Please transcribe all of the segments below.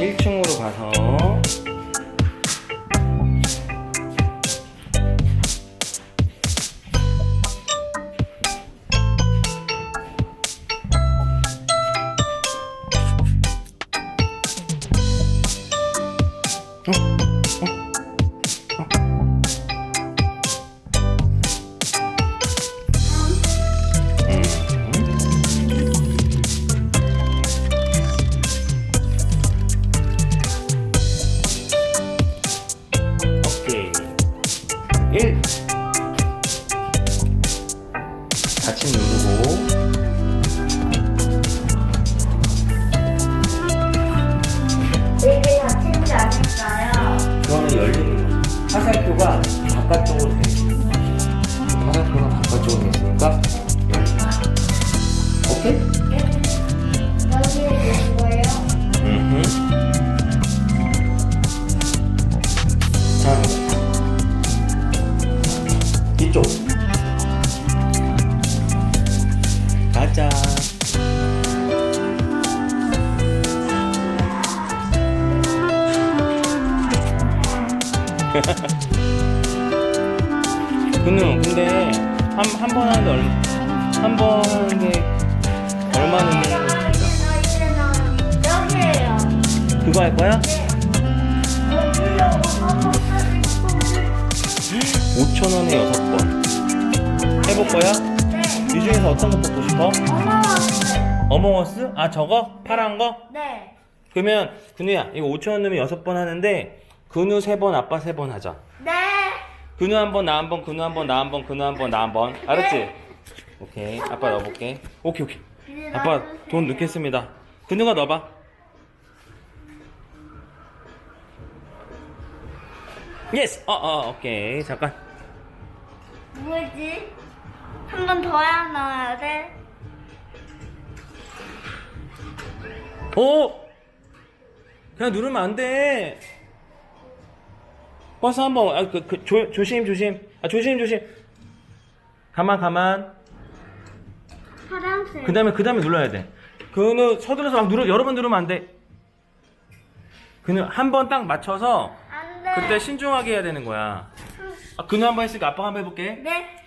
1층으로 가서 같이 누 가자 근데 근데 한한번 하는데 얼마 한번 하는데 얼마 넣는. 그거 할 거야? 여기요. 어머, 5천 원에 여섯 번 해볼 거야? 네. 이 중에서 어떤 거 뽑고 싶어? 어몽어스? 아 저거? 파란 거? 네. 그러면 근우야 이거 5천 원 넣으면 여섯 번 하는데 근우 세번 아빠 세번 하자 네. 근우 한번 나 한번 근우 한번 나 한번 근우 한번 나 한번 알았지? 오케이 아빠 넣어볼게 오케이 오케이 이제 아빠. 돈 넣겠습니다 근우가 넣어봐 예스 어어 오케이 잠깐 뭐지? 한 번 더 넣어야 돼. 오! 그냥 누르면 안 돼. 버스 한 번, 아, 그, 그, 조, 조심, 조심. 아, 조심, 조심. 가만, 가만. 파란색. 그 다음에, 그 다음에 눌러야 돼. 그는 서둘러서 막 누르, 여러 번 누르면 안 돼. 그는 한 번 딱 맞춰서 안 돼. 그때 신중하게 해야 되는 거야. 아, 그는 한 번 했으니까 아빠가 한번 해볼게. 네.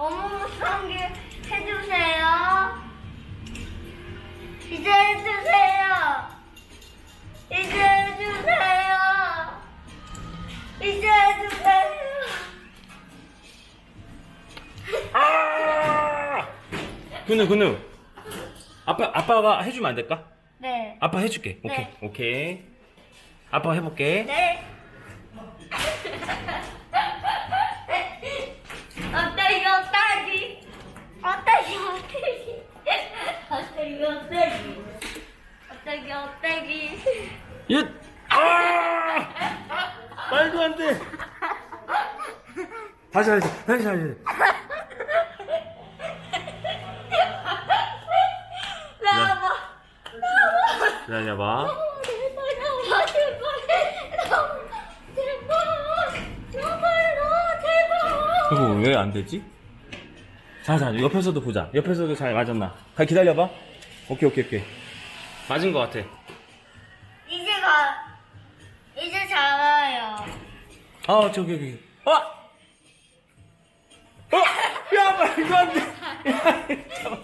어묵 성게 해주세요. 이제 해주세요. 이제 해주세요. 이제 해주세요. 아! 근우, 근우. 아빠, 아빠가 해주면 안 될까? 네. 아빠 해줄게. 오케이, 네. 오케이. 아빠 해볼게. 네. 어때요, 딸기? 어때요, 어때기? 어때요, 어때기? 어때요, 어때기? 윷! 아! 말도 안 돼! 다시, 다시, 다시, 다시. 나와봐. 나와봐. 기다려봐. 제발. 나와봐, 제발. 제발, 나와, 제발. 이거 왜 안 되지? 자, 자, 옆에서도 보자. 옆에서도 잘 맞았나? 가, 기다려봐. 오케이, 오케이, 오케이. 맞은 것 같아. 이제 가. 이제 잘와요. 아, 저기, 여기. 어! 어! 야, 말도 안 돼! 야, 잠깐만.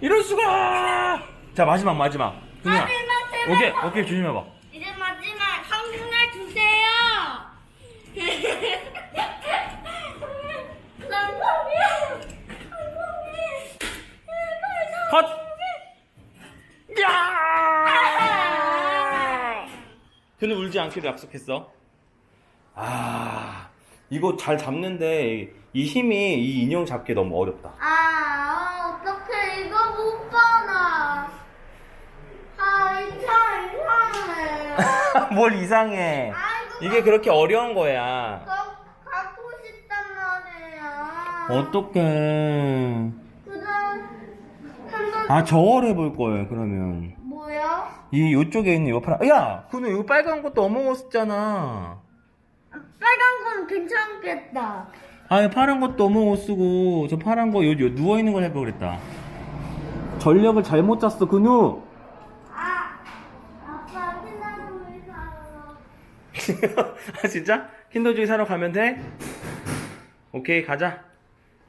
이럴 수가! 자, 마지막, 마지막. 그냥. 마지막, 제발. 오케이, 오케이, 조심해봐. 이제 마지막 성공을 주세요. 성공이요. 성공이. 제발 컷! 야! 성공. 그는 울지 않기로 약속했어. 아, 이거 잘 잡는데 이 힘이 이 인형 잡기 너무 어렵다. 아, 어떡해. 이거 못 봐나. 아, 이상, 이상해. 뭘 이상해. 아이고, 이게 그렇게 어려운 거야. 가, 갖고 싶단 말이야. 어떡해. 그다음, 한번 아, 저걸 해볼 거예요, 그러면. 왜요? 이 요쪽에 있는 요 파란 야 근우 이거 빨간 것도 어몽어스잖아 빨간 건 괜찮겠다. 아니 파란 것도 어몽어스고 저 파란 거 여기 누워 있는 걸 해봐 그랬다 전력을 잘못 짰어 근우 아, 아빠 피나물 사러. 아 진짜? 킨더주이 사러 가면 돼? 오케이 가자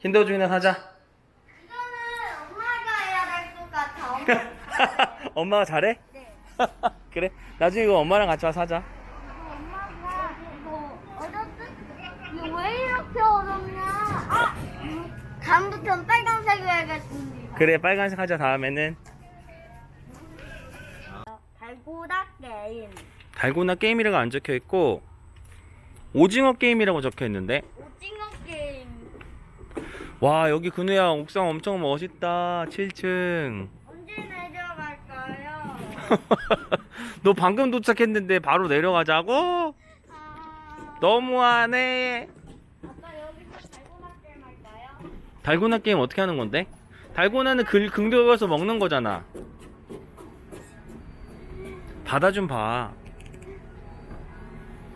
킨더주이나 사자 이거는 엄마가 해야 될 것 같아. 엄마. 엄마가 잘해? 네. 그래 나중에 이거 엄마랑 같이 와서 사자 엄마가 이거 어렸을 이거 왜 이렇게 어렵냐? 아, 다음부터는 빨간색으로 해야겠습니다. 그래 빨간색 하자 다음에는 달고다 게임. 달고나 게임이라고 안 적혀 있고 오징어 게임이라고 적혀 있는데 오징어 게임. 와 여기 근우야 옥상 엄청 멋있다 7층 언제 내려갈까요? 너 방금 도착했는데 바로 내려가자고? 아, 너무하네 아빠 여기서 달고나 게임 할까요? 달고나 게임 어떻게 하는 건데? 달고나는 글 긍정해서 먹는 거잖아 받아 좀봐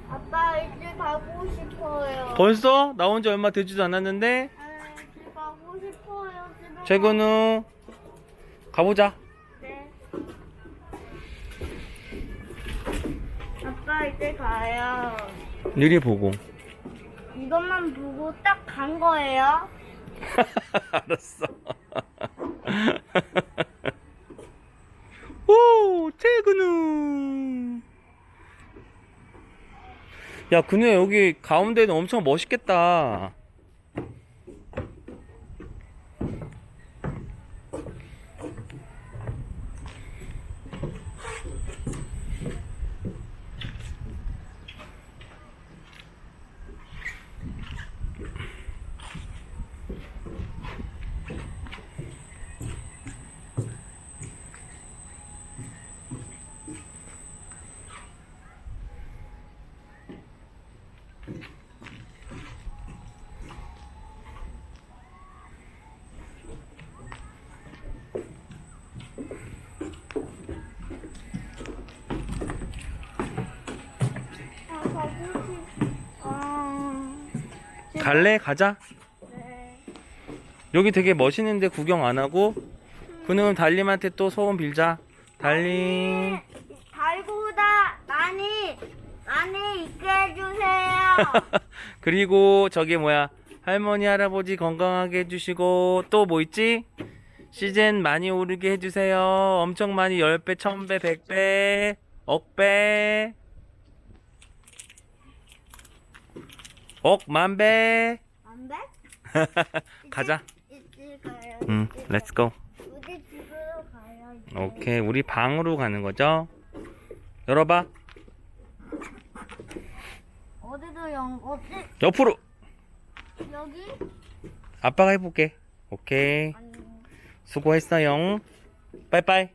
아빠 이제 가고 싶어요. 벌써? 나온 지 얼마 되지도 않았는데 아, 집에 가고 싶어요. 집에 최근우 가보자 아빠 이제 가요. 느리 보고 이것만 보고 딱 간 거예요. 알았어 오 최근우 야 근우야 여기 가운데는 엄청 멋있겠다 아, 가고 싶. 아, 갈래? 가자 네. 여기 되게 멋있는데 구경 안 하고 그는 달님한테 또 소원 빌자 달님 달고다 많이 많이 있게 해주세요. 그리고 저기 뭐야 할머니 할아버지 건강하게 해주시고 또 뭐 있지? 시즌 많이 오르게 해주세요 엄청 많이 10배 1000배 100배 억배 억 만배 안 돼? 가자. 응 렛츠고 가요. 우리 집으로 가요. 이제. 오케이 우리 방으로 가는 거죠 열어봐 어디도 영 어디 옆으로 여기 아빠가 해볼게 오케이 아니 수고했어요 빠이빠이